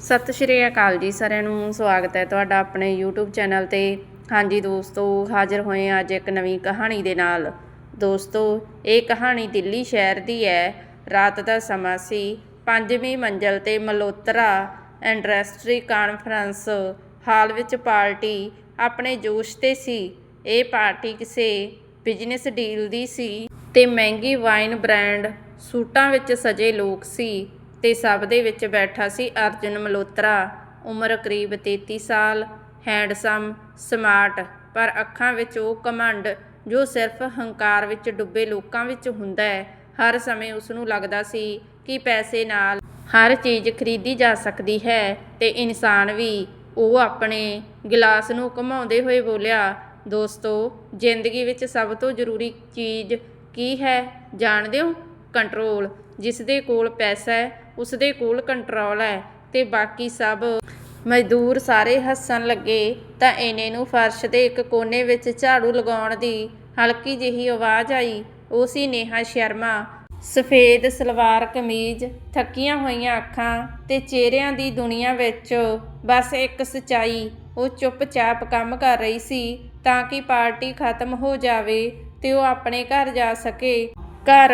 ਸਤਿ ਸ਼੍ਰੀ ਅਕਾਲ ਜੀ ਸਾਰਿਆਂ ਨੂੰ, ਸਵਾਗਤ ਹੈ ਤੁਹਾਡਾ ਆਪਣੇ YouTube ਚੈਨਲ ਤੇ। ਹਾਂਜੀ ਦੋਸਤੋ, ਹਾਜ਼ਰ ਹੋਏ ਅੱਜ ਇੱਕ ਨਵੀਂ ਕਹਾਣੀ ਦੇ ਨਾਲ। ਦੋਸਤੋ, ਇਹ ਕਹਾਣੀ ਦਿੱਲੀ ਸ਼ਹਿਰ ਦੀ ਹੈ। ਰਾਤ ਦਾ ਸਮਾਂ ਸੀ, ਪੰਜਵੀਂ ਮੰਜ਼ਲ ਤੇ ਮਲੋਤਰਾ ਇੰਡਸਟਰੀ ਕਾਨਫਰੰਸ ਹਾਲ ਵਿੱਚ ਪਾਰਟੀ ਆਪਣੇ ਜੋਸ਼ ਤੇ ਸੀ। ਇਹ ਪਾਰਟੀ ਕਿਸੇ ਬਿਜ਼ਨਸ ਡੀਲ ਦੀ ਸੀ ਤੇ ਮਹਿੰਗੀ ਵਾਈਨ ਬ੍ਰਾਂਡ ਸੂਟਾਂ ਵਿੱਚ ਸਜੇ ਲੋਕ ਸੀ। ਤੇ ਸਭ ਦੇ ਵਿੱਚ ਬੈਠਾ ਸੀ ਅਰਜੁਨ ਮਲੋਤਰਾ ਉਮਰ ਕਰੀਬ 33 ਸਾਲ ਹੈਂਡਸਮ ਸਮਾਰਟ ਪਰ ਅੱਖਾਂ ਵਿੱਚ ਉਹ ਕਮੰਡ ਜੋ ਸਿਰਫ ਹੰਕਾਰ ਵਿੱਚ ਡੁੱਬੇ ਲੋਕਾਂ ਵਿੱਚ ਹੁੰਦਾ ਹੈ। ਹਰ ਸਮੇਂ ਉਸ ਨੂੰ ਲੱਗਦਾ ਸੀ ਕਿ ਪੈਸੇ ਨਾਲ ਹਰ ਚੀਜ਼ ਖਰੀਦੀ ਜਾ ਸਕਦੀ ਹੈ ਤੇ ਇਨਸਾਨ ਵੀ ਉਹ ਆਪਣੇ ਗਿਲਾਸ ਨੂੰ ਘੁਮਾਉਂਦੇ ਹੋਏ ਬੋਲਿਆ, ਦੋਸਤੋ, ਜ਼ਿੰਦਗੀ ਵਿੱਚ ਸਭ ਤੋਂ ਜ਼ਰੂਰੀ ਚੀਜ਼ ਕੀ ਹੈ? ਜਾਣਦੇ ਹੋ? ਕੰਟਰੋਲ ਜਿਸ ਦੇ ਕੋਲ ਪੈਸਾ ਹੈ ਉਸ ਦੇ ਕੋਲ ਕੰਟਰੋਲ ਹੈ ਤੇ ਬਾਕੀ ਸਭ ਮਜ਼ਦੂਰ ਸਾਰੇ ਹੱਸਣ ਲੱਗੇ ਤਾਂ ਇਹਨੇ ਨੂੰ ਫਰਸ਼ ਦੇ ਇੱਕ ਕੋਨੇ ਵਿੱਚ ਝਾੜੂ ਲਗਾਉਣ ਦੀ ਹਲਕੀ ਜਿਹੀ ਆਵਾਜ਼ ਆਈ। ਉਹ ਸੀ ਨੇਹਾ ਸ਼ਰਮਾ। ਸਫੇਦ ਸਲਵਾਰ ਕਮੀਜ਼, ਥੱਕੀਆਂ ਹੋਈਆਂ ਅੱਖਾਂ ਤੇ ਚਿਹਰਿਆਂ ਦੀ ਦੁਨੀਆ ਵਿੱਚ ਬਸ ਇੱਕ ਸਚਾਈ, ਉਹ ਚੁੱਪਚਾਪ ਕੰਮ ਕਰ ਰਹੀ ਸੀ ਤਾਂ ਕਿ ਪਾਰਟੀ ਖਤਮ ਹੋ ਜਾਵੇ ਤੇ ਉਹ ਆਪਣੇ ਘਰ ਜਾ ਸਕੇ। ਘਰ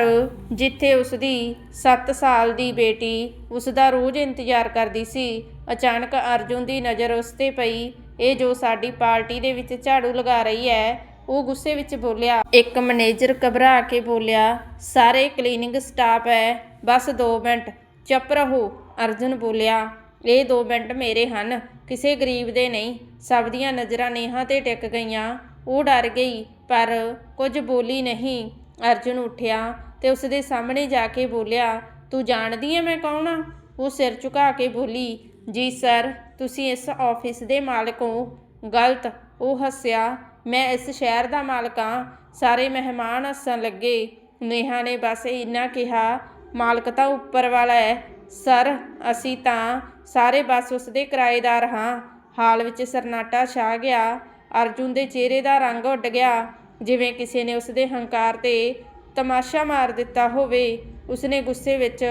ਜਿੱਥੇ ਉਸ ਦੀ 7 ਸਾਲ ਦੀ ਬੇਟੀ ਉਸ ਦਾ ਰੋਜ਼ ਇੰਤਜ਼ਾਰ ਕਰਦੀ ਸੀ, ਅਚਾਨਕ ਅਰਜੁਨ ਦੀ ਨਜ਼ਰ ਉਸ ਤੇ ਪਈ। ਇਹ ਜੋ ਸਾਡੀ ਪਾਰਟੀ ਦੇ ਵਿੱਚ ਝਾੜੂ ਲਗਾ ਰਹੀ ਹੈ, ਉਹ ਗੁੱਸੇ ਵਿੱਚ ਬੋਲਿਆ। ਇੱਕ ਮੈਨੇਜਰ ਘਬਰਾ ਕੇ ਬੋਲਿਆ, ਸਾਰੇ ਕਲੀਨਿੰਗ ਸਟਾਫ ਹੈ, ਬਸ 2 ਮਿੰਟ, ਚੁੱਪ ਰਹੋ। ਅਰਜੁਨ ਬੋਲਿਆ, ਇਹ 2 ਮਿੰਟ ਮੇਰੇ ਹਨ, ਕਿਸੇ ਗਰੀਬ ਦੇ ਨਹੀਂ। ਸਭ ਦੀਆਂ ਨਜ਼ਰਾਂ ਨੇਹਾ ਤੇ ਟਿਕ ਗਈਆਂ। ਉਹ ਡਰ ਗਈ, ਪਰ ਕੁਝ ਬੋਲੀ ਨਹੀਂ। ਅਰਜੁਨ ਉੱਠਿਆ ਤੇ ਉਸ ਦੇ ਸਾਹਮਣੇ ਜਾ ਕੇ ਬੋਲਿਆ, ਤੂੰ ਜਾਣਦੀ ਹੈ ਮੈਂ ਕੌਣ ਆ? ਉਹ ਸਿਰ ਝੁਕਾ ਕੇ ਬੋਲੀ, ਜੀ ਸਰ, ਤੁਸੀਂ ਇਸ ਆਫਿਸ ਦੇ ਮਾਲਕ ਹੋ। ਗਲਤ। ਉਹ ਹੱਸਿਆ, ਮੈਂ ਇਸ ਸ਼ਹਿਰ ਦਾ ਮਾਲਕ ਹਾਂ ਸਾਰੇ ਮਹਿਮਾਨ ਹੱਸਣ ਲੱਗੇ। ਨੇਹਾ ਨੇ ਬਸ ਇੰਨਾ ਕਿਹਾ, ਮਾਲਕ ਤਾਂ ਉੱਪਰ ਵਾਲਾ ਹੈ ਸਰ, ਅਸੀਂ ਤਾਂ ਸਾਰੇ ਬਸ ਉਸ ਦੇ ਕਿਰਾਏਦਾਰ ਹਾਂ। ਹਾਲ ਵਿੱਚ ਸਰਨਾਟਾ ਛਾ ਗਿਆ। ਅਰਜੁਨ ਦੇ ਚਿਹਰੇ ਦਾ ਰੰਗ ਉੱਡ ਗਿਆ। ਜਿਵੇਂ ਕਿਸੇ ਨੇ ਉਸ ਦੇ ਹੰਕਾਰ ਤੇ ਤਮਾਸ਼ਾ ਮਾਰ ਦਿੱਤਾ ਹੋਵੇ, ਉਸਨੇ ਗੁੱਸੇ ਵਿੱਚ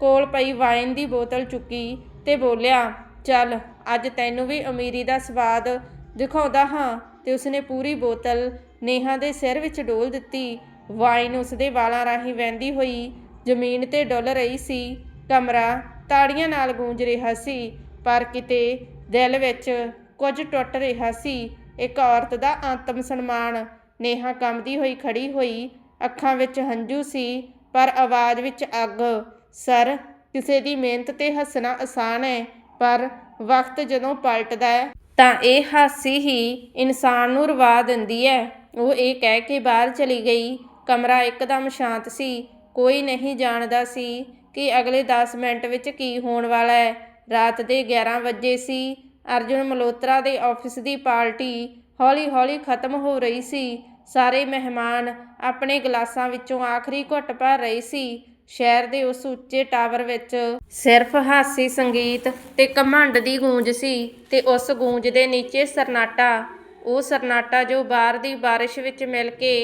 ਕੋਲ ਪਈ ਵਾਈਨ ਦੀ ਬੋਤਲ ਚੁੱਕੀ ਤੇ ਬੋਲਿਆ, ਚੱਲ, ਅੱਜ ਤੈਨੂੰ ਵੀ ਅਮੀਰੀ ਦਾ ਸਵਾਦ ਦਿਖਾਉਂਦਾ ਹਾਂ। ਤੇ ਉਸਨੇ ਪੂਰੀ ਬੋਤਲ ਨੇਹਾ ਦੇ ਸਿਰ ਵਿੱਚ ਡੋਲ ਦਿੱਤੀ। ਵਾਈਨ ਉਸਦੇ ਵਾਲਾਂ ਰਾਹੀਂ ਵਹਿੰਦੀ ਹੋਈ ਜ਼ਮੀਨ ਤੇ ਡੁੱਲ ਰਹੀ ਸੀ। ਕਮਰਾ ਤਾੜੀਆਂ ਨਾਲ ਗੂੰਜ ਰਿਹਾ ਸੀ, ਪਰ ਕਿਤੇ ਦਿਲ ਵਿੱਚ ਕੁਝ ਟੁੱਟ ਰਿਹਾ ਸੀ। ਇੱਕ ਔਰਤ ਦਾ ਆਤਮ ਸਨਮਾਨ ਨੇਹਾ ਕੰਬਦੀ ਹੋਈ, ਖੜੀ ਹੋਈ, ਅੱਖਾਂ ਵਿੱਚ ਹੰਝੂ ਸੀ, ਪਰ ਆਵਾਜ਼ ਵਿੱਚ ਅੱਗ। ਸਰ, ਕਿਸੇ ਦੀ ਮਿਹਨਤ ਤੇ ਹੱਸਣਾ ਆਸਾਨ ਹੈ, ਪਰ ਵਕਤ ਜਦੋਂ ਪਲਟਦਾ ਹੈ, ਤਾਂ ਇਹ ਹਾਸੀ ਹੀ ਇਨਸਾਨ ਨੂੰ ਰਵਾ ਦਿੰਦੀ ਹੈ। ਉਹ ਇਹ ਕਹਿ ਕੇ ਬਾਹਰ ਚਲੀ ਗਈ। ਕਮਰਾ ਇੱਕਦਮ ਸ਼ਾਂਤ ਸੀ। ਕੋਈ ਨਹੀਂ ਜਾਣਦਾ ਸੀ ਕਿ ਅਗਲੇ 10 ਮਿੰਟ ਵਿੱਚ ਕੀ ਹੋਣ ਵਾਲਾ ਹੈ। ਰਾਤ ਦੇ 11 ਵਜੇ ਸੀ। ਅਰਜੁਨ ਮਲੋਤਰਾ ਦੇ ਆਫਿਸ ਦੀ ਪਾਰਟੀ ਹੌਲੀ-ਹੌਲੀ ਖਤਮ ਹੋ ਰਹੀ ਸੀ। ਸਾਰੇ ਮਹਿਮਾਨ ਆਪਣੇ ਗਲਾਸਾਂ ਵਿੱਚੋਂ ਆਖਰੀ ਘੁੱਟ ਭਰ ਰਹੇ ਸੀ। ਸ਼ਹਿਰ ਦੇ ਉਸ ਉੱਚੇ ਟਾਵਰ ਵਿੱਚ ਸਿਰਫ ਹਾਸੀ ਸੰਗੀਤ ਤੇ ਕਮੰਡ ਦੀ ਗੂੰਜ ਸੀ ਤੇ ਉਸ ਗੂੰਜ ਦੇ ਨੀਚੇ ਸਰਨਾਟਾ। ਉਹ ਸਰਨਾਟਾ ਜੋ ਬਾਹਰ ਦੀ ਬਾਰਿਸ਼ ਵਿੱਚ ਮਿਲ ਕੇ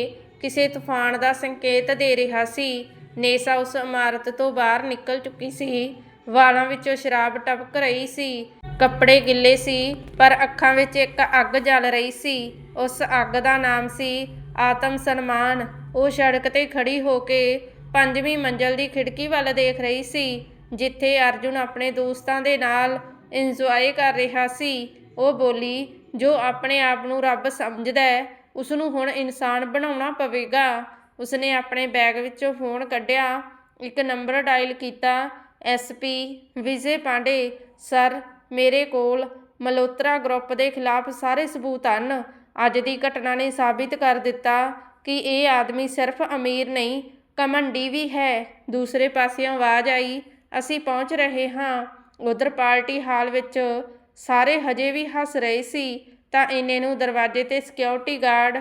ਕਿਸੇ ਤੂਫਾਨ ਦਾ ਸੰਕੇਤ ਦੇ ਰਿਹਾ ਸੀ। ਨੇਸਾ ਉਸ ਇਮਾਰਤ ਤੋਂ ਬਾਹਰ ਨਿਕਲ ਚੁੱਕੀ ਸੀ। ਵਾਲਾਂ ਵਿੱਚੋਂ ਸ਼ਰਾਬ ਟਪਕ ਰਹੀ ਸੀ, ਕੱਪੜੇ ਗਿੱਲੇ ਸੀ, ਪਰ ਅੱਖਾਂ ਵਿੱਚ ਇੱਕ ਅੱਗ ਜਲ ਰਹੀ ਸੀ। ਉਸ ਅੱਗ ਦਾ ਨਾਮ ਸੀ ਆਤਮ ਸਨਮਾਨ। ਉਹ ਸੜਕ ਤੇ ਖੜੀ ਹੋ ਕੇ ਪੰਜਵੀਂ ਮੰਜ਼ਲ ਦੀ ਖਿੜਕੀ ਵੱਲ ਦੇਖ ਰਹੀ ਸੀ, ਜਿੱਥੇ ਅਰਜੁਨ ਆਪਣੇ ਦੋਸਤਾਂ ਦੇ ਨਾਲ ਇੰਜੋਏ ਕਰ ਰਿਹਾ ਸੀ। ਉਹ ਬੋਲੀ, ਜੋ ਆਪਣੇ ਆਪ ਨੂੰ ਰੱਬ ਸਮਝਦਾ ਹੈ ਉਸ ਨੂੰ ਹੁਣ ਇਨਸਾਨ ਬਣਾਉਣਾ ਪਵੇਗਾ। ਉਸਨੇ ਆਪਣੇ ਬੈਗ ਵਿੱਚੋਂ ਫੋਨ ਕੱਢਿਆ, ਇੱਕ ਨੰਬਰ ਡਾਇਲ ਕੀਤਾ ਐਸਪੀ ਵਿਜੇ ਪਾਂਡੇ, ਸਰ, ਮੇਰੇ ਕੋਲ ਮਲੋਤਰਾ ਗਰੁੱਪ ਦੇ ਖਿਲਾਫ ਸਾਰੇ ਸਬੂਤ ਹਨ। ਅੱਜ ਦੀ ਘਟਨਾ ਨੇ ਸਾਬਿਤ ਕਰ ਦਿੱਤਾ ਕਿ ਇਹ ਆਦਮੀ ਸਿਰਫ ਅਮੀਰ ਨਹੀਂ ਕਮੰਡੀ ਵੀ ਹੈ। ਦੂਸਰੇ ਪਾਸਿਓਂ ਆਵਾਜ਼ ਆਈ, ਅਸੀਂ ਪਹੁੰਚ ਰਹੇ ਹਾਂ। ਉਧਰ ਪਾਰਟੀ ਹਾਲ ਵਿੱਚ ਸਾਰੇ ਹਜੇ ਵੀ ਹੱਸ ਰਹੇ ਸੀ, ਤਾਂ ਇਹਨੇ ਨੂੰ ਦਰਵਾਜ਼ੇ ਤੇ ਸਿਕਿਉਰਿਟੀ ਗਾਰਡ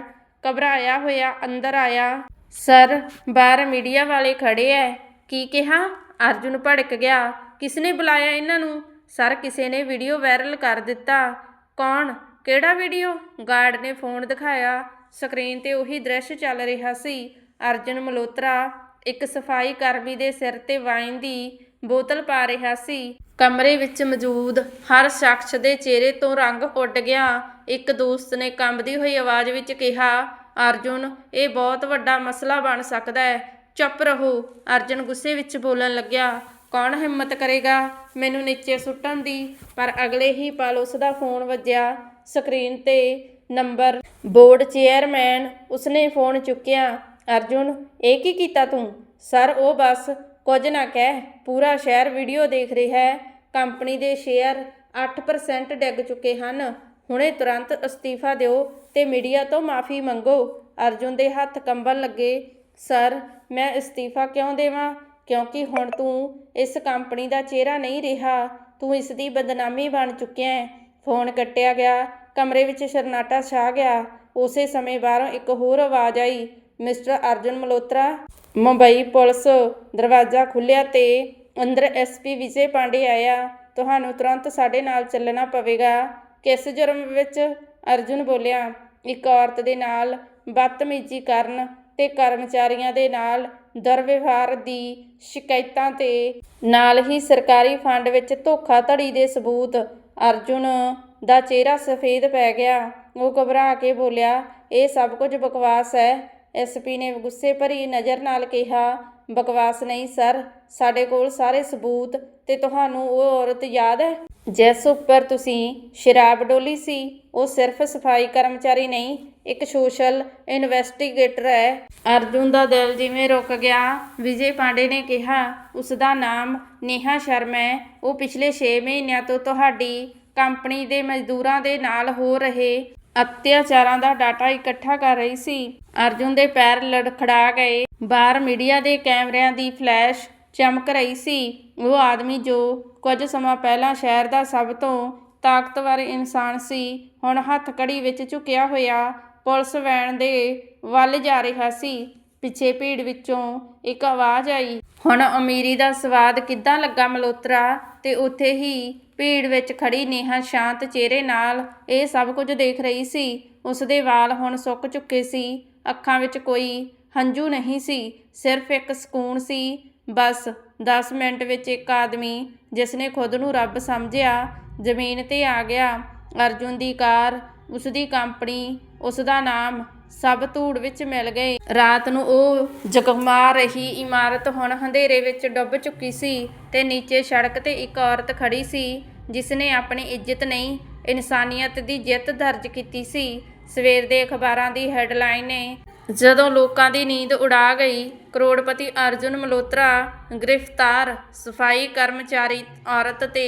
ਘਬਰਾਇਆ ਹੋਇਆ ਅੰਦਰ ਆਇਆ। ਸਰ, ਬਾਹਰ ਮੀਡੀਆ ਵਾਲੇ ਖੜੇ ਐ। ਕੀ ਕਿਹਾ? ਅਰਜੁਨ ਭੜਕ ਗਿਆ। ਕਿਸਨੇ ਬੁਲਾਇਆ ਇਹਨਾਂ ਨੂੰ? ਸਰ, ਕਿਸੇ ਨੇ ਵੀਡੀਓ ਵਾਇਰਲ ਕਰ ਦਿੱਤਾ। ਕੌਣ? ਕਿਹੜਾ ਵੀਡੀਓ ਗਾਰਡ ਨੇ ਫੋਨ ਦਿਖਾਇਆ। ਸਕਰੀਨ ਤੇ ਉਹੀ ਦ੍ਰਿਸ਼ ਚੱਲ ਰਿਹਾ ਸੀ। ਅਰਜੁਨ ਮਲੋਤਰਾ ਇੱਕ ਸਫ਼ਾਈ ਕਰਮੀ ਦੇ ਸਿਰ ਤੇ ਵਾਈਨ ਦੀ ਬੋਤਲ ਪਾ ਰਿਹਾ ਸੀ। ਕਮਰੇ ਵਿੱਚ ਮੌਜੂਦ ਹਰ ਸ਼ਖਸ ਦੇ ਚਿਹਰੇ ਤੋਂ ਰੰਗ ਉੱਡ ਗਿਆ। ਇੱਕ ਦੋਸਤ ਨੇ ਕੰਬਦੀ ਹੋਈ ਆਵਾਜ਼ ਵਿੱਚ ਕਿਹਾ, ਅਰਜੁਨ, ਇਹ ਬਹੁਤ ਵੱਡਾ ਮਸਲਾ ਬਣ ਸਕਦਾ ਹੈ। ਚੁੱਪ ਰਹੋ। ਅਰਜੁਨ ਗੁੱਸੇ ਵਿੱਚ ਬੋਲਣ ਲੱਗਿਆ, ਕੌਣ ਹਿੰਮਤ ਕਰੇਗਾ ਮੈਨੂੰ ਨੀਚੇ ਸੁੱਟਣ ਦੀ? ਪਰ ਅਗਲੇ ਹੀ ਪਲ ਉਸ ਦਾ ਫੋਨ ਵੱਜਿਆ ਸਕਰੀਨ ਤੇ, ਨੰਬਰ, ਬੋਰਡ ਚੇਅਰਮੈਨ, ਉਸਨੇ ਫੋਨ ਚੁੱਕਿਆ, ਅਰਜੁਨ, ਇਹ ਕੀ ਕੀਤਾ ਤੂੰ? ਸਰ, ਉਹ ਬਸ ਕੁਝ ਨਾ ਕਹਿ, ਪੂਰਾ ਸ਼ਹਿਰ ਵੀਡੀਓ ਦੇਖ ਰਿਹਾ ਹੈ, ਕੰਪਨੀ ਦੇ ਸ਼ੇਅਰ 8% ਡਿੱਗ ਚੁੱਕੇ ਹਨ, ਹੁਣੇ ਤੁਰੰਤ ਅਸਤੀਫਾ ਦਿਓ ਤੇ ਮੀਡੀਆ ਤੋਂ ਮਾਫੀ ਮੰਗੋ। ਅਰਜੁਨ ਦੇ ਹੱਥ ਕੰਬਣ ਲੱਗੇ, ਸਰ ਮੈਂ ਅਸਤੀਫਾ ਕਿਉਂ ਦੇਵਾਂ? ਕਿਉਂਕਿ ਹੁਣ ਤੂੰ ਇਸ ਕੰਪਨੀ ਦਾ ਚਿਹਰਾ ਨਹੀਂ ਰਿਹਾ। ਤੂੰ ਇਸ ਦੀ ਬਦਨਾਮੀ ਬਣ ਚੁੱਕਿਆ ਹੈ। ਫੋਨ ਕੱਟਿਆ ਗਿਆ। ਕਮਰੇ ਵਿੱਚ ਸ਼ਰਨਾਟਾ ਛਾ ਗਿਆ। ਉਸੇ ਸਮੇਂ ਬਾਹਰੋਂ ਇੱਕ ਹੋਰ ਆਵਾਜ਼ ਆਈ। ਮਿਸਟਰ ਅਰਜੁਨ ਮਲੋਤਰਾ ਮੁੰਬਈ ਪੁਲਿਸ ਦਰਵਾਜ਼ਾ ਖੁੱਲਿਆ ਤੇ ਅੰਦਰ ਐਸਪੀ ਵਿਜੇ ਪਾਂਡੇ ਆਇਆ। ਤੁਹਾਨੂੰ ਤੁਰੰਤ ਸਾਡੇ ਨਾਲ ਚੱਲਣਾ ਪਵੇਗਾ। ਕਿਸ ਜੁਰਮ ਵਿੱਚ? ਅਰਜੁਨ ਬੋਲਿਆ। ਇੱਕ ਔਰਤ ਦੇ ਨਾਲ ਬਦਤਮੀਜ਼ੀ ਕਰਨ ਤੇ ਕਰਮਚਾਰੀਆਂ ਦੇ ਨਾਲ ਦਰਵਿਵਹਾਰ ਦੀ ਸ਼ਿਕਾਇਤਾਂ ਤੇ ਨਾਲ ਹੀ ਸਰਕਾਰੀ ਫੰਡ ਵਿੱਚ ਧੋਖਾਧੜੀ ਦੇ ਸਬੂਤ ਅਰਜੁਨ ਦਾ ਚਿਹਰਾ ਸਫੇਦ ਪੈ ਗਿਆ। ਉਹ ਘਬਰਾ ਕੇ ਬੋਲਿਆ, ਇਹ ਸਭ ਕੁਝ ਬਕਵਾਸ ਹੈ। ਐਸਪੀ ਨੇ ਗੁੱਸੇ ਭਰੀ ਨਜ਼ਰ ਨਾਲ ਕਿਹਾ, ਬਕਵਾਸ ਨਹੀਂ, ਸਰ। ਸਾਡੇ ਕੋਲ ਸਾਰੇ ਸਬੂਤ ਤੇ ਤੁਹਾਨੂੰ ਉਹ ਔਰਤ ਯਾਦ ਹੈ? ਜਿਸ ਉੱਪਰ ਤੁਸੀਂ ਸ਼ਰਾਬ ਡੋਲੀ ਸੀ, ਉਹ ਸਿਰਫ ਸਫ਼ਾਈ ਕਰਮਚਾਰੀ ਨਹੀਂ ਇੱਕ ਸੋਸ਼ਲ ਇਨਵੈਸਟੀਗੇਟਰ ਹੈ। ਅਰਜੁਨ ਦਾ ਦਿਲ ਜਿਵੇਂ ਰੁਕ ਗਿਆ। ਵਿਜੇ ਪਾਂਡੇ ਨੇ ਕਿਹਾ ਉਸ ਦਾ ਨਾਮ ਨੇਹਾ ਸ਼ਰਮਾ ਹੈ। ਉਹ ਪਿਛਲੇ 6 ਮਹੀਨਿਆਂ ਤੋਂ ਤੁਹਾਡੀ ਕੰਪਨੀ ਦੇ ਮਜ਼ਦੂਰਾਂ ਦੇ ਨਾਲ ਹੋ ਰਹੇ ਅਤਿਆਚਾਰਾਂ ਦਾ ਡਾਟਾ ਇਕੱਠਾ ਕਰ ਰਹੀ ਸੀ। ਅਰਜੁਨ ਦੇ ਪੈਰ ਲੜਖੜਾ ਗਏ। ਬਾਹਰ ਮੀਡੀਆ ਦੇ ਕੈਮਰਿਆਂ ਦੀ ਫਲੈਸ਼ ਚਮਕ ਰਹੀ ਸੀ। ਉਹ ਆਦਮੀ ਜੋ ਕੁਝ ਸਮਾਂ ਪਹਿਲਾਂ ਸ਼ਹਿਰ ਦਾ ਸਭ ਤੋਂ ਤਾਕਤਵਰ ਇਨਸਾਨ ਸੀ, ਹੁਣ ਹੱਥ ਕੜੀ ਵਿੱਚ ਝੁਕਿਆ ਹੋਇਆ ਪੁਲਿਸ ਵੈਨ ਦੇ ਵੱਲ ਜਾ ਰਿਹਾ ਸੀ। ਪਿੱਛੇ ਭੀੜ ਵਿੱਚੋਂ ਇੱਕ ਆਵਾਜ਼ ਆਈ। ਹੁਣ ਅਮੀਰੀ ਦਾ ਸਵਾਦ ਕਿੱਦਾਂ ਲੱਗਾ ਮਲੋਤਰਾ ਤੇ ਉੱਥੇ ਹੀ ਭੀੜ ਵਿੱਚ ਖੜੀ ਨੇਹਾ ਸ਼ਾਂਤ ਚਿਹਰੇ ਨਾਲ ਇਹ ਸਭ ਕੁਝ ਦੇਖ ਰਹੀ ਸੀ। ਉਸ ਦੇ ਵਾਲ ਹੁਣ ਸੁੱਕ ਚੁੱਕੇ ਸੀ। ਅੱਖਾਂ ਵਿੱਚ ਕੋਈ ਹੰਝੂ ਨਹੀਂ ਸੀ। ਸਿਰਫ ਇੱਕ ਸਕੂਨ ਸੀ। ਬਸ 10 ਮਿੰਟ ਵਿੱਚ ਇੱਕ ਆਦਮੀ ਜਿਸ ਨੇ ਖੁਦ ਨੂੰ ਰੱਬ ਸਮਝਿਆ, ਜ਼ਮੀਨ ਤੇ ਆ ਗਿਆ। ਅਰਜੁਨ ਦੀ ਕਾਰ ਉਸ ਦੀ ਕੰਪਨੀ ਉਸ ਦਾ ਨਾਮ ਸਭ ਧੂੜ ਵਿੱਚ ਮਿਲ ਗਏ। ਰਾਤ ਨੂੰ ਉਹ ਜਗਮਾ ਰਹੀ ਇਮਾਰਤ ਹੁਣ ਹਨੇਰੇ ਵਿੱਚ ਡੁੱਬ ਚੁੱਕੀ ਸੀ ਤੇ ਨੀਚੇ ਸੜਕ ਤੇ ਇੱਕ ਔਰਤ ਖੜੀ ਸੀ ਜਿਸ ਨੇ ਆਪਣੀ ਇੱਜ਼ਤ ਨਹੀਂ, ਇਨਸਾਨੀਅਤ ਦੀ ਜਿੱਤ ਦਰਜ ਕੀਤੀ ਸੀ। ਸਵੇਰ ਦੇ ਅਖਬਾਰਾਂ ਦੀ ਹੈਡਲਾਈਨ ਨੇ, ਜਦੋਂ ਲੋਕਾਂ ਦੀ ਨੀਂਦ ਉਡਾ ਗਈ, ਕਰੋੜਪਤੀ ਅਰਜੁਨ ਮਲੋਤਰਾ ਗ੍ਰਿਫਤਾਰ ਸਫ਼ਾਈ ਕਰਮਚਾਰੀ ਔਰਤ ਤੇ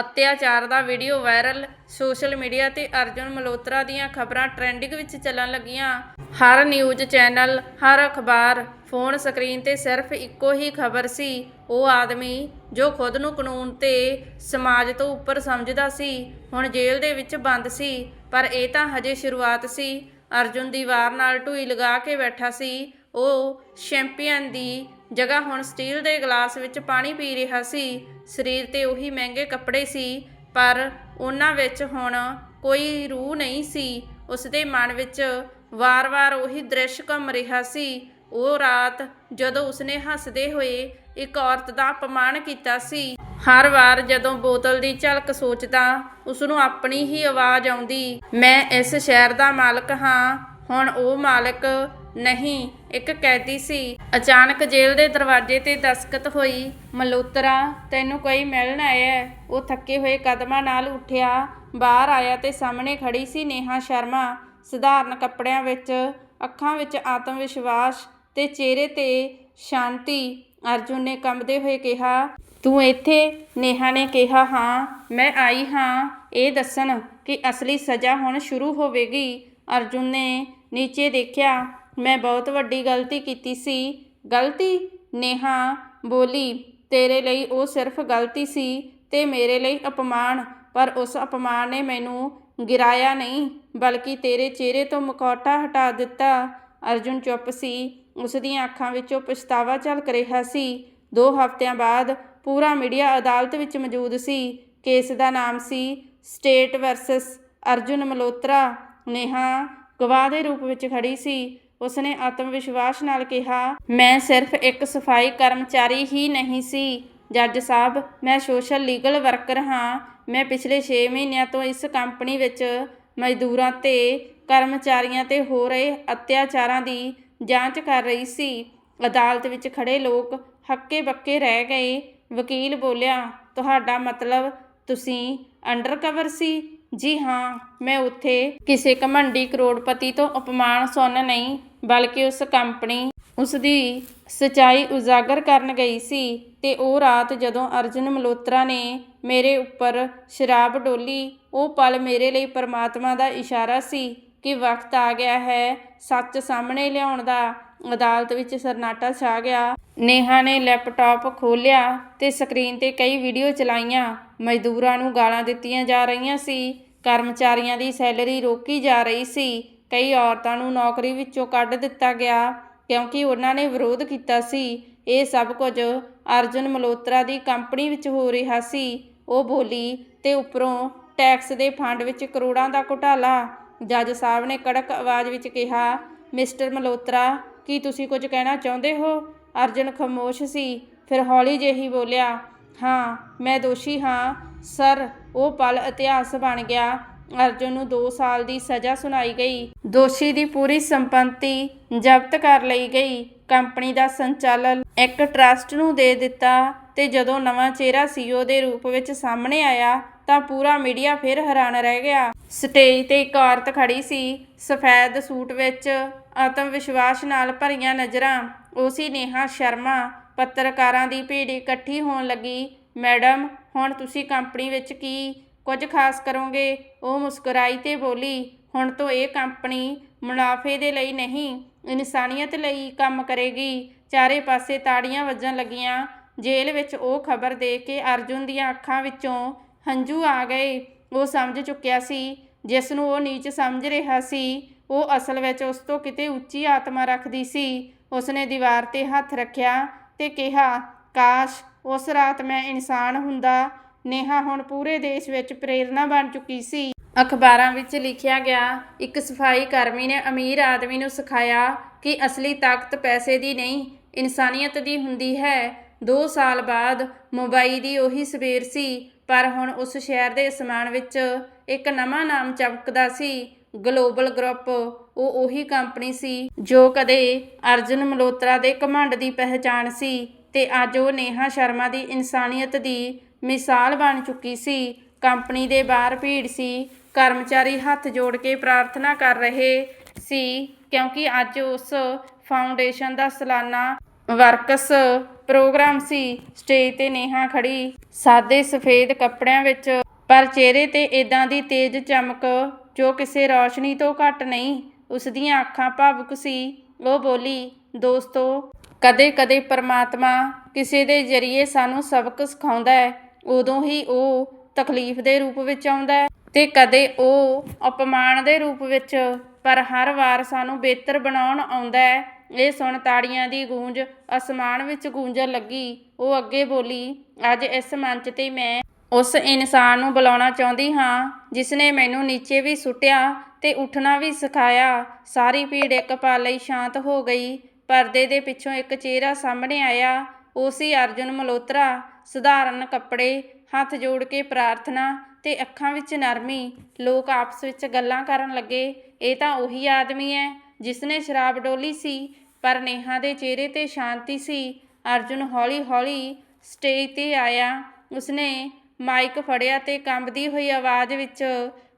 ਅਤਿਆਚਾਰ ਦਾ ਵੀਡੀਓ ਵਾਇਰਲ, ਸੋਸ਼ਲ ਮੀਡੀਆ ਤੇ ਅਰਜੁਨ ਮਲੋਤਰਾ ਦੀਆਂ ਖਬਰਾਂ ਟ੍ਰੈਂਡਿੰਗ ਵਿੱਚ ਚੱਲਣ ਲੱਗੀਆਂ। ਹਰ ਨਿਊਜ਼ ਚੈਨਲ, ਹਰ ਅਖਬਾਰ, ਫੋਨ ਸਕਰੀਨ ਤੇ ਸਿਰਫ ਇੱਕੋ ਹੀ ਖਬਰ ਸੀ। ਉਹ ਆਦਮੀ ਜੋ ਖੁਦ ਨੂੰ ਕਾਨੂੰਨ ਤੇ ਸਮਾਜ ਤੋਂ ਉੱਪਰ ਸਮਝਦਾ ਸੀ, ਹੁਣ ਜੇਲ੍ਹ ਦੇ ਵਿੱਚ ਬੰਦ ਸੀ। ਪਰ ਇਹ ਤਾਂ ਹਜੇ ਸ਼ੁਰੂਆਤ ਸੀ। ਅਰਜੁਨ ਦੀ ਵਾਰ ਨਾਲ ਢੂਈ ਲਗਾ ਕੇ ਬੈਠਾ ਸੀ। ਉਹ ਚੈਂਪੀਅਨ ਦੀ ਜਗ੍ਹਾ ਹੁਣ ਸਟੀਲ ਦੇ ਗਲਾਸ ਵਿੱਚ ਪਾਣੀ ਪੀ ਰਿਹਾ ਸੀ। ਸਰੀਰ ਤੇ ਉਹੀ ਮਹਿੰਗੇ ਕੱਪੜੇ ਸੀ, ਪਰ ਉਹਨਾਂ ਵਿੱਚ ਹੁਣ ਕੋਈ ਰੂਹ ਨਹੀਂ ਸੀ। ਉਸ ਦੇ ਮਨ ਵਿੱਚ ਵਾਰ-ਵਾਰ ਉਹੀ ਦ੍ਰਿਸ਼ ਘੁੰਮ ਰਿਹਾ ਸੀ। ਉਹ ਰਾਤ ਜਦੋਂ ਉਸਨੇ ਹੱਸਦੇ ਹੋਏ ਇੱਕ ਔਰਤ ਦਾ ਅਪਮਾਨ ਕੀਤਾ ਸੀ, ਹਰ ਵਾਰ ਜਦੋਂ ਬੋਤਲ ਦੀ ਝਲਕ ਸੋਚਦਾ ਉਸ ਨੂੰ ਆਪਣੀ ਹੀ ਆਵਾਜ਼ ਆਉਂਦੀ, ਮੈਂ ਇਸ ਸ਼ਹਿਰ ਦਾ ਮਾਲਕ ਹਾਂ। ਹੁਣ ਉਹ ਮਾਲਕ ਨਹੀਂ, ਇੱਕ ਕੈਦੀ ਸੀ। ਅਚਾਨਕ ਜੇਲ੍ਹ ਦੇ ਦਰਵਾਜ਼ੇ ਤੇ ਦਸਕਤ ਹੋਈ ਮਲੋਤਰਾ ਤੈਨੂੰ ਕੋਈ ਮਿਲਣ ਆਇਆ ਹੈ। ਉਹ ਥੱਕੇ ਹੋਏ ਕਦਮਾਂ ਨਾਲ ਉੱਠਿਆ। ਬਾਹਰ ਆਇਆ ਤੇ ਸਾਹਮਣੇ ਖੜੀ ਸੀ ਨੇਹਾ ਸ਼ਰਮਾ। ਸਧਾਰਨ ਕੱਪੜਿਆਂ ਵਿੱਚ, ਅੱਖਾਂ ਵਿੱਚ ਆਤਮ ਵਿਸ਼ਵਾਸ ਤੇ ਚਿਹਰੇ ਤੇ ਸ਼ਾਂਤੀ। ਅਰਜੁਨ ਨੇ ਕੰਬਦੇ ਹੋਏ ਕਿਹਾ, ਤੂੰ ਇੱਥੇ? ਨੇਹਾ ਨੇ ਕਿਹਾ, ਹਾਂ, ਮੈਂ ਆਈ ਹਾਂ। ਇਹ ਦੱਸਣ ਕਿ ਅਸਲੀ ਸਜ਼ਾ ਹੁਣ ਸ਼ੁਰੂ ਹੋਵੇਗੀ। ਅਰਜੁਨ ਨੇ ਨੀਚੇ ਦੇਖਿਆ ਮੈਂ ਬਹੁਤ ਵੱਡੀ ਗਲਤੀ ਕੀਤੀ ਸੀ। ਗਲਤੀ? ਨੇਹਾ, ਬੋਲੀ, ਤੇਰੇ ਲਈ ਉਹ ਸਿਰਫ ਗਲਤੀ ਸੀ ਤੇ ਮੇਰੇ ਲਈ ਅਪਮਾਨ, ਪਰ ਉਸ ਅਪਮਾਨ ਨੇ ਮੈਨੂੰ ਗਿਰਾਇਆ ਨਹੀਂ, ਬਲਕਿ ਤੇਰੇ ਚਿਹਰੇ ਤੋਂ ਮਕੌਟਾ ਹਟਾ ਦਿੱਤਾ। ਅਰਜੁਨ ਚੁੱਪ ਸੀ ਉਸ ਦੀਆਂ ਅੱਖਾਂ ਵਿੱਚੋਂ ਪਛਤਾਵਾ ਝਲਕ ਰਿਹਾ ਸੀ। ਦੋ ਹਫ਼ਤਿਆਂ ਬਾਅਦ ਪੂਰਾ ਮੀਡੀਆ ਅਦਾਲਤ ਵਿੱਚ ਮੌਜੂਦ ਸੀ। ਕੇਸ ਦਾ ਨਾਮ ਸੀ ਸਟੇਟ ਵਰਸਸ ਅਰਜੁਨ ਮਲੋਤਰਾ ਨੇਹਾ ਗਵਾਹ ਦੇ ਰੂਪ ਵਿੱਚ ਖੜੀ ਸੀ। ਉਸਨੇ ਆਤਮ ਵਿਸ਼ਵਾਸ ਨਾਲ ਕਿਹਾ, ਮੈਂ ਸਿਰਫ ਇੱਕ ਸਫ਼ਾਈ ਕਰਮਚਾਰੀ ਹੀ ਨਹੀਂ ਸੀ। ਜੱਜ ਸਾਹਿਬ, ਮੈਂ ਸੋਸ਼ਲ ਲੀਗਲ ਵਰਕਰ ਹਾਂ। ਮੈਂ ਪਿਛਲੇ 6 ਮਹੀਨਿਆਂ ਤੋਂ ਇਸ ਕੰਪਨੀ ਵਿੱਚ ਮਜ਼ਦੂਰਾਂ ਤੇ ਕਰਮਚਾਰੀਆਂ ਤੇ ਹੋ ਰਹੇ ਅਤਿਆਚਾਰਾਂ ਦੀ ਜਾਂਚ ਕਰ ਰਹੀ ਸੀ। ਅਦਾਲਤ ਵਿੱਚ ਖੜੇ ਲੋਕ ਹੱਕੇ ਬੱਕੇ ਰਹਿ ਗਏ। ਵਕੀਲ ਬੋਲਿਆ, ਤੁਹਾਡਾ ਮਤਲਬ ਤੁਸੀਂ ਅੰਡਰਕਵਰ ਸੀ? ਜੀ ਹਾਂ, ਮੈਂ ਉੱਥੇ ਕਿਸੇ ਘਮੰਡੀ ਕਰੋੜਪਤੀ ਤੋਂ ਅਪਮਾਨ ਸੁਣ ਨਹੀਂ ਬਲਕਿ ਉਸ ਕੰਪਨੀ ਉਸ ਦੀ ਸਚਾਈ ਉਜਾਗਰ ਕਰਨ ਗਈ ਸੀ ਤੇ ਉਹ ਰਾਤ ਜਦੋਂ ਅਰਜੁਨ ਮਲੋਤਰਾ ਨੇ ਮੇਰੇ ਉੱਪਰ ਸ਼ਰਾਬ ਡੋਲੀ, ਉਹ ਪਲ ਮੇਰੇ ਲਈ ਪਰਮਾਤਮਾ ਦਾ ਇਸ਼ਾਰਾ ਸੀ ਕਿ ਵਕਤ ਆ ਗਿਆ ਹੈ ਸੱਚ ਸਾਹਮਣੇ ਲਿਆਉਣ ਦਾ। ਅਦਾਲਤ ਵਿੱਚ ਸਰਨਾਟਾ ਛਾ ਗਿਆ। ਨੇਹਾ ਨੇ ਲੈਪਟਾਪ ਖੋਲ੍ਹਿਆ ਤੇ ਸਕਰੀਨ ਤੇ ਕਈ ਵੀਡੀਓ ਚਲਾਈਆਂ। ਮਜ਼ਦੂਰਾਂ ਨੂੰ ਗਾਲਾਂ ਦਿੱਤੀਆਂ ਜਾ ਰਹੀਆਂ ਸੀ। ਕਰਮਚਾਰੀਆਂ ਦੀ ਸੈਲਰੀ ਰੋਕੀ ਜਾ ਰਹੀ ਸੀ। ਕਈ ਔਰਤਾਂ ਨੂੰ ਨੌਕਰੀ ਵਿੱਚੋਂ ਕੱਢ ਦਿੱਤਾ ਗਿਆ ਕਿਉਂਕਿ ਉਹਨਾਂ ਨੇ ਵਿਰੋਧ ਕੀਤਾ ਸੀ। ਇਹ ਸਭ ਕੁਝ ਅਰਜੁਨ ਮਲੋਤਰਾ ਦੀ ਕੰਪਨੀ ਵਿੱਚ ਹੋ ਰਿਹਾ ਸੀ। ਉਹ ਬੋਲੀ, ਤੇ ਉੱਪਰੋਂ ਟੈਕਸ ਦੇ ਫੰਡ ਵਿੱਚ ਕਰੋੜਾਂ ਦਾ ਘੁਟਾਲਾ। ਜੱਜ ਸਾਹਿਬ ਨੇ ਕੜਕ ਆਵਾਜ਼ ਵਿੱਚ ਕਿਹਾ, ਮਿਸਟਰ ਮਲੋਤਰਾ ਕੀ ਤੁਸੀਂ ਕੁਝ ਕਹਿਣਾ ਚਾਹੁੰਦੇ ਹੋ? ਅਰਜੁਨ ਖਾਮੋਸ਼ ਸੀ, ਫਿਰ ਹੌਲੀ ਜਿਹੀ ਬੋਲਿਆ, ਹਾਂ, ਮੈਂ ਦੋਸ਼ੀ ਹਾਂ, ਸਰ, ਉਹ ਪਲ ਇਤਿਹਾਸ ਬਣ ਗਿਆ। ਅਰਜੁਨ ਨੂੰ 2 ਸਾਲ ਦੀ ਸਜ਼ਾ ਸੁਣਾਈ ਗਈ। ਦੋਸ਼ੀ ਦੀ ਪੂਰੀ ਸੰਪत्ति ਜ਼ਬਤ ਕਰ ਲਈ ਗਈ। ਕੰਪਨੀ ਦਾ ਸੰਚਾਲਨ ਇੱਕ ਟਰਸਟ ਨੂੰ ਦੇ ਦਿੱਤਾ ਤੇ ਜਦੋਂ ਨਵਾਂ ਚਿਹਰਾ ਸੀਓ ਦੇ ਰੂਪ ਵਿੱਚ ਸਾਹਮਣੇ ਆਇਆ ਤਾਂ ਪੂਰਾ ਮੀਡੀਆ ਫਿਰ ਹੈਰਾਨ ਰਹਿ ਗਿਆ। ਸਟੇਜ ਤੇ ਇੱਕ ਔਰਤ ਖੜੀ ਸੀ। ਸਫੈਦ ਸੂਟ ਵਿੱਚ ਆਤਮ ਵਿਸ਼ਵਾਸ ਨਾਲ ਭਰੀਆਂ ਨਜ਼ਰਾਂ। ਉਹ ਸੀ ਨੇਹਾ ਸ਼ਰਮਾ। ਪੱਤਰਕਾਰਾਂ ਦੀ ਭੀੜ ਇਕੱਠੀ ਹੋਣ ਲੱਗੀ, ਮੈਡਮ, ਹੁਣ ਤੁਸੀਂ ਕੰਪਨੀ ਵਿੱਚ ਕੀ ਕੁਝ ਖਾਸ ਕਰੋਗੇ? ਉਹ ਮੁਸਕਰਾਈ ਤੇ ਬੋਲੀ, ਹੁਣ ਤੋਂ ਇਹ ਕੰਪਨੀ ਮੁਨਾਫੇ ਦੇ ਲਈ ਨਹੀਂ, ਇਨਸਾਨੀਅਤ ਲਈ ਕੰਮ ਕਰੇਗੀ। ਚਾਰੇ ਪਾਸੇ ਤਾੜੀਆਂ ਵੱਜਣ ਲੱਗੀਆਂ। ਜੇਲ੍ਹ ਵਿੱਚ ਉਹ ਖਬਰ ਦੇ ਕੇ ਅਰਜੁਨ ਦੀਆਂ ਅੱਖਾਂ ਵਿੱਚੋਂ ਹੰਝੂ ਆ ਗਏ। ਉਹ ਸਮਝ ਚੁੱਕਿਆ ਸੀ, ਜਿਸ ਨੂੰ ਉਹ ਨੀਚ ਸਮਝ ਰਿਹਾ ਸੀ, ਉਹ ਅਸਲ ਵਿੱਚ ਉਸ ਤੋਂ ਕਿਤੇ ਉੱਚੀ ਆਤਮਾ ਰੱਖਦੀ ਸੀ। ਉਸਨੇ ਦੀਵਾਰ ਤੇ ਹੱਥ ਰੱਖਿਆ ਤੇ ਕਿਹਾ, ਕਾਸ਼, ਉਸ ਰਾਤ ਮੈਂ ਇਨਸਾਨ ਹੁੰਦਾ ਨੇਹਾ ਹੁਣ ਪੂਰੇ ਦੇਸ਼ ਵਿੱਚ ਪ੍ਰੇਰਣਾ ਬਣ ਚੁੱਕੀ ਸੀ। ਅਖਬਾਰਾਂ ਵਿੱਚ ਲਿਖਿਆ ਗਿਆ, ਇੱਕ ਸਫ਼ਾਈ ਕਰਮੀ ਨੇ ਅਮੀਰ ਆਦਮੀ ਨੂੰ ਸਿਖਾਇਆ ਕਿ ਅਸਲੀ ਤਾਕਤ ਪੈਸੇ ਦੀ ਨਹੀਂ, ਇਨਸਾਨੀਅਤ ਦੀ ਹੁੰਦੀ ਹੈ। 2 ਸਾਲ ਬਾਅਦ ਮੁੰਬਈ ਦੀ ਉਹੀ ਸਵੇਰ ਸੀ, ਪਰ ਹੁਣ ਉਸ ਸ਼ਹਿਰ ਦੇ ਅਸਮਾਨ ਵਿੱਚ ਇੱਕ ਨਵਾਂ ਨਾਮ ਚਮਕਦਾ ਸੀ, ਗਲੋਬਲ ਗਰੁੱਪ। ਉਹ ਉਹੀ ਕੰਪਨੀ ਸੀ ਜੋ ਕਦੇ ਅਰਜੁਨ ਮਲੋਤਰਾ ਦੇ ਕਮੰਡ ਦੀ ਪਹਿਚਾਣ ਸੀ ਤੇ ਅੱਜ ਉਹ ਨੇਹਾ ਸ਼ਰਮਾ ਦੀ ਇਨਸਾਨੀਅਤ ਦੀ ਮਿਸਾਲ ਬਣ ਚੁੱਕੀ ਸੀ। ਕੰਪਨੀ ਦੇ ਬਾਹਰ ਭੀੜ ਸੀ। ਕਰਮਚਾਰੀ ਹੱਥ ਜੋੜ ਕੇ ਪ੍ਰਾਰਥਨਾ ਕਰ ਰਹੇ ਸੀ, ਕਿਉਂਕਿ ਅੱਜ ਉਸ ਫਾਊਂਡੇਸ਼ਨ ਦਾ ਸਾਲਾਨਾ ਵਰਕਸ ਪ੍ਰੋਗਰਾਮ ਸੀ। ਸਟੇਜ ਤੇ ਨੇਹਾ ਖੜੀ ਸਾਦੇ ਸਫੇਦ ਕੱਪੜਿਆਂ ਵਿੱਚ, ਪਰ ਚਿਹਰੇ ਤੇ ਇਦਾਂ ਦੀ ਤੇਜ਼ ਚਮਕ ਜੋ ਕਿਸੇ ਰੌਸ਼ਨੀ ਤੋਂ ਘੱਟ ਨਹੀਂ ਉਸ ਦੀਆਂ ਅੱਖਾਂ ਭਾਵੁਕ ਸੀ। ਉਹ ਬੋਲੀ, ਦੋਸਤੋ, ਕਦੇ-ਕਦੇ ਪਰਮਾਤਮਾ ਕਿਸੇ ਦੇ ਜ਼ਰੀਏ ਸਾਨੂੰ ਸਬਕ ਸਿਖਾਉਂਦਾ ਹੈ। ਉਦੋਂ ਹੀ ਉਹ ਤਕਲੀਫ ਦੇ ਰੂਪ ਵਿੱਚ ਆਉਂਦਾ ਹੈ ਤੇ ਕਦੇ ਉਹ ਅਪਮਾਨ ਦੇ ਰੂਪ ਵਿੱਚ, ਪਰ ਹਰ ਵਾਰ ਸਾਨੂੰ ਬਿਹਤਰ ਬਣਾਉਣ ਆਉਂਦਾ ਹੈ। ਇਹ ਸੁਣ ਤਾੜੀਆਂ ਦੀ ਗੂੰਜ, ਅਸਮਾਨ ਵਿੱਚ ਗੂੰਜਣ ਲੱਗੀ। ਉਹ ਅੱਗੇ ਬੋਲੀ, ਅੱਜ ਇਸ ਮੰਚ ਤੇ ਮੈਂ ਉਸ ਇਨਸਾਨ ਨੂੰ ਬੁਲਾਉਣਾ ਚਾਹੁੰਦੀ ਹਾਂ ਜਿਸ ਨੇ ਮੈਨੂੰ ਨੀਚੇ ਵੀ ਸੁੱਟਿਆ ਤੇ ਉੱਠਣਾ ਵੀ ਸਿਖਾਇਆ। ਸਾਰੀ ਭੀੜ ਇੱਕ ਪਲ ਲਈ ਸ਼ਾਂਤ ਹੋ ਗਈ। ਪਰਦੇ ਦੇ ਪਿੱਛੋਂ ਇੱਕ ਚਿਹਰਾ ਸਾਹਮਣੇ ਆਇਆ। ਉਹ ਸੀ ਅਰਜੁਨ ਮਲੋਤਰਾ ਸਧਾਰਨ ਕੱਪੜੇ, ਹੱਥ ਜੋੜ ਕੇ ਪ੍ਰਾਰਥਨਾ ਅਤੇ ਅੱਖਾਂ ਵਿੱਚ ਨਰਮੀ, ਲੋਕ ਆਪਸ ਵਿੱਚ ਗੱਲਾਂ ਕਰਨ ਲੱਗੇ। ਇਹ ਤਾਂ ਉਹੀ ਆਦਮੀ ਹੈ ਜਿਸ ਨੇ ਸ਼ਰਾਬ ਡੋਲੀ ਸੀ, ਪਰ ਨੇਹਾ ਦੇ ਚਿਹਰੇ ਤੇ ਸ਼ਾਂਤੀ ਸੀ। ਅਰਜੁਨ ਹੌਲੀ-ਹੌਲੀ ਸਟੇਜ ਤੇ ਆਇਆ। ਉਸਨੇ ਮਾਈਕ ਫੜਿਆ ਤੇ ਕੰਬਦੀ ਹੋਈ ਆਵਾਜ਼ ਵਿੱਚ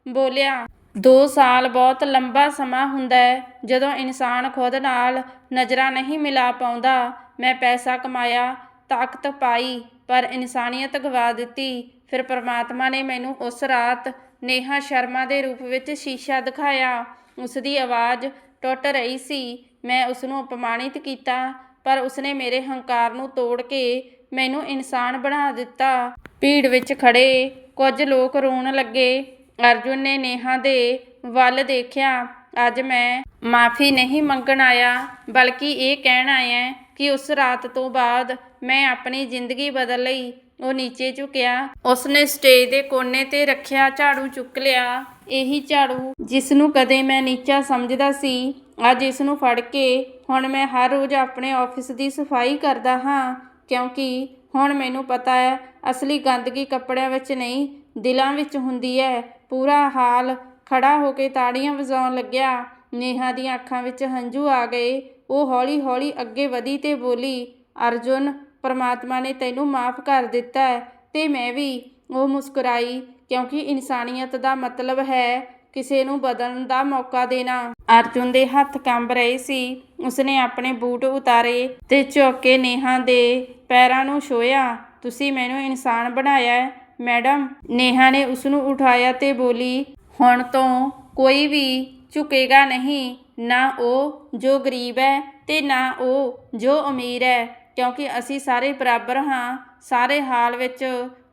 ਬੋਲਿਆ 2 ਸਾਲ ਬਹੁਤ ਲੰਬਾ ਸਮਾਂ ਹੁੰਦਾ ਹੈ। ਜਦੋਂ ਇਨਸਾਨ ਖੁਦ ਨਾਲ ਨਜ਼ਰਾਂ ਨਹੀਂ ਮਿਲਾ ਪਾਉਂਦਾ, ਮੈਂ ਪੈਸਾ ਕਮਾਇਆ, ਤਾਕਤ ਪਾਈ ਪਰ ਇਨਸਾਨੀਅਤ ਗਵਾ ਦਿੱਤੀ। ਫਿਰ ਪ੍ਰਮਾਤਮਾ ਨੇ ਮੈਨੂੰ ਉਸ ਰਾਤ ਨੇਹਾ ਸ਼ਰਮਾ ਦੇ ਰੂਪ ਵਿੱਚ ਸ਼ੀਸ਼ਾ ਦਿਖਾਇਆ। ਉਸ ਦੀ ਆਵਾਜ਼ ਟੁੱਟ ਰਹੀ ਸੀ। ਮੈਂ ਉਸ ਨੂੰ ਅਪਮਾਨਿਤ ਕੀਤਾ, ਪਰ ਉਸਨੇ ਮੇਰੇ ਹੰਕਾਰ ਨੂੰ ਤੋੜ ਕੇ ਮੈਨੂੰ ਇਨਸਾਨ ਬਣਾ ਦਿੱਤਾ। ਭੀੜ ਵਿੱਚ ਖੜੇ ਕੁਝ ਲੋਕ ਰੋਣ ਲੱਗੇ। ਅਰਜੁਨ ਨੇ ਨੇਹਾ ਦੇ ਵੱਲ ਦੇਖਿਆ। ਅੱਜ ਮੈਂ ਮਾਫੀ ਨਹੀਂ ਮੰਗਣ ਆਇਆ, ਬਲਕਿ ਇਹ ਕਹਿਣ ਆਇਆ ਕਿ ਉਸ ਰਾਤ ਤੋਂ ਬਾਅਦ ਮੈਂ ਆਪਣੀ ਜ਼ਿੰਦਗੀ ਬਦਲ ਲਈ। ਉਹ ਨੀਚੇ ਝੁਕਿਆ। ਉਸਨੇ ਸਟੇਜ ਦੇ ਕੋਨੇ ਤੇ ਰੱਖਿਆ ਝਾੜੂ ਚੁੱਕ ਲਿਆ। ਇਹੀ ਝਾੜੂ ਜਿਸ ਨੂੰ ਕਦੇ ਮੈਂ ਨੀਚਾ ਸਮਝਦਾ ਸੀ, ਅੱਜ ਇਸ ਨੂੰ ਫੜ ਕੇ ਹੁਣ ਮੈਂ ਹਰ ਰੋਜ਼ ਆਪਣੇ ਆਫਿਸ ਦੀ ਸਫ਼ਾਈ ਕਰਦਾ ਹਾਂ। ਕਿਉਂਕਿ ਹੁਣ ਮੈਨੂੰ ਪਤਾ ਹੈ, ਅਸਲੀ ਗੰਦਗੀ ਕੱਪੜਿਆਂ ਵਿੱਚ ਨਹੀਂ, ਦਿਲਾਂ ਵਿੱਚ ਹੁੰਦੀ ਹੈ। ਪੂਰਾ ਹਾਲ ਖੜਾ ਹੋ ਕੇ ਤਾੜੀਆਂ ਵਜਾਉਣ ਲੱਗਿਆ। ਨੇਹਾ ਦੀਆਂ ਅੱਖਾਂ ਵਿੱਚ ਹੰਝੂ ਆ ਗਏ। ਉਹ ਹੌਲੀ-ਹੌਲੀ ਅੱਗੇ ਵਧੀ ਤੇ ਬੋਲੀ, ਅਰਜੁਨ, ਪਰਮਾਤਮਾ ਨੇ ਤੈਨੂੰ ਮਾਫ ਕਰ ਦਿੱਤਾ ਹੈ ਤੇ ਮੈਂ ਵੀ। ਉਹ ਮੁਸਕਰਾਈ, ਕਿਉਂਕਿ ਇਨਸਾਨੀਅਤ ਦਾ ਮਤਲਬ ਹੈ ਕਿਸੇ ਨੂੰ ਬਦਲਣ ਦਾ ਮੌਕਾ ਦੇਣਾ। ਅਰਜੁਨ ਦੇ ਹੱਥ ਕੰਬ ਰਹੇ ਸੀ। ਉਸਨੇ ਆਪਣੇ ਬੂਟ ਉਤਾਰੇ ਤੇ ਝੁੱਕ ਕੇ ਨੇਹਾ ਦੇ ਪੈਰਾਂ ਨੂੰ ਛੋਇਆ ਤੁਸੀਂ ਮੈਨੂੰ ਇਨਸਾਨ ਬਣਾਇਆ ਮੈਡਮ। ਨੇਹਾ ਨੇ ਉਸ ਨੂੰ ਉਠਾਇਆ ਤੇ ਬੋਲੀ, ਹੁਣ ਤੋਂ ਕੋਈ ਵੀ ਝੁਕੇਗਾ ਨਹੀਂ। ਨਾ ਉਹ ਜੋ ਗਰੀਬ ਹੈ ਅਤੇ ਨਾ ਉਹ ਜੋ ਅਮੀਰ ਹੈ, ਕਿਉਂਕਿ ਅਸੀਂ ਸਾਰੇ ਬਰਾਬਰ ਹਾਂ। ਸਾਰੇ ਹਾਲ ਵਿੱਚ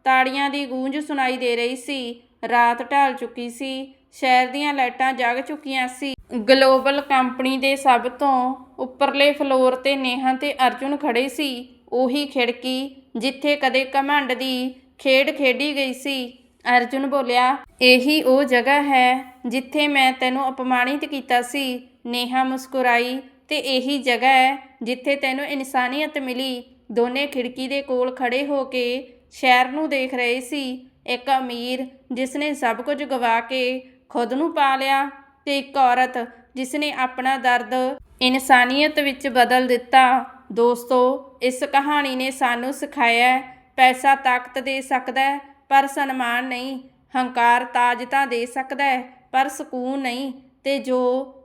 ਤਾੜੀਆਂ ਦੀ ਗੂੰਜ ਸੁਣਾਈ ਦੇ ਰਹੀ ਸੀ। ਰਾਤ ਢਲ ਚੁੱਕੀ ਸੀ। ਸ਼ਹਿਰ ਦੀਆਂ ਲਾਈਟਾਂ ਜਗ ਚੁੱਕੀਆਂ ਸੀ। ਗਲੋਬਲ ਕੰਪਨੀ ਦੇ ਸਭ ਤੋਂ ਉੱਪਰਲੇ ਫਲੋਰ ਤੇ ਨੇਹਾ ਤੇ ਅਰਜੁਨ ਖੜੇ ਸੀ। ਉਹੀ ਖਿੜਕੀ ਜਿੱਥੇ ਕਦੇ ਘਮੰਡ ਦੀ ਖੇਡ ਖੇਡੀ ਗਈ ਸੀ। ਅਰਜੁਨ ਬੋਲਿਆ, ਇਹੀ ਉਹ ਜਗ੍ਹਾ ਹੈ ਜਿੱਥੇ ਮੈਂ ਤੈਨੂੰ ਅਪਮਾਨਿਤ ਕੀਤਾ ਸੀ। ਨੇਹਾ ਮੁਸਕਰਾਈ, ਤੇ ਇਹੀ ਜਗ੍ਹਾ ਹੈ ਜਿੱਥੇ ਤੈਨੂੰ ਇਨਸਾਨੀਅਤ ਮਿਲੀ। ਦੋਨੇ ਖਿੜਕੀ ਦੇ ਕੋਲ ਖੜੇ ਹੋ ਕੇ ਸ਼ਹਿਰ ਨੂੰ ਦੇਖ ਰਹੇ ਸੀ। ਇੱਕ ਅਮੀਰ ਜਿਸ ਨੇ ਸਭ ਕੁਝ ਗਵਾ ਕੇ ਖੁਦ ਨੂੰ ਪਾ ਲਿਆ ਤੇ ਇੱਕ ਔਰਤ ਜਿਸ ਨੇ ਆਪਣਾ ਦਰਦ ਇਨਸਾਨੀਅਤ ਵਿੱਚ ਬਦਲ ਦਿੱਤਾ। ਦੋਸਤੋ, ਇਸ ਕਹਾਣੀ ਨੇ ਸਾਨੂੰ ਸਿਖਾਇਆ ਪੈਸਾ ਤਾਕਤ ਦੇ ਸਕਦਾ ਹੈ, ਪਰ ਸਨਮਾਨ ਨਹੀਂ। ਹੰਕਾਰ ਤਾਜਤਾ ਦੇ ਸਕਦਾ ਹੈ, ਪਰ ਸਕੂਨ ਨਹੀਂ। ਤੇ ਜੋ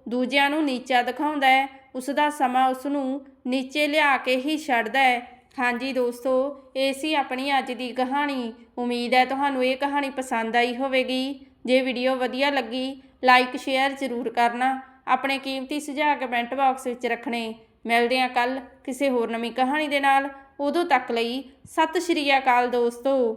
ਦੂਜਿਆਂ ਨੂੰ ਨੀਚਾ ਦਿਖਾਉਂਦਾ ਹੈ। ਉਸ ਦਾ ਸਮਾਂ ਉਸ ਨੂੰ ਨੀਚੇ ਲਿਆ ਕੇ ਹੀ ਛੱਡਦਾ ਹੈ। ਹਾਂਜੀ ਦੋਸਤੋ, ਇਹ ਸੀ ਆਪਣੀ ਅੱਜ ਦੀ ਕਹਾਣੀ। ਉਮੀਦ ਹੈ ਤੁਹਾਨੂੰ ਇਹ ਕਹਾਣੀ ਪਸੰਦ ਆਈ ਹੋਵੇਗੀ। ਜੇ ਵੀਡੀਓ ਵਧੀਆ ਲੱਗੀ, ਲਾਈਕ, ਸ਼ੇਅਰ ਜ਼ਰੂਰ ਕਰਨਾ। ਆਪਣੇ ਕੀਮਤੀ ਸੁਝਾਅ ਕਮੈਂਟ ਬਾਕਸ ਵਿੱਚ ਰੱਖਣੇ। ਮਿਲਦੇ ਹਾਂ ਕੱਲ ਕਿਸੇ ਹੋਰ ਨਵੀਂ ਕਹਾਣੀ ਦੇ ਨਾਲ। ਉਦੋਂ ਤੱਕ ਲਈ ਸਤਿ ਸ਼੍ਰੀ ਅਕਾਲ ਦੋਸਤੋ।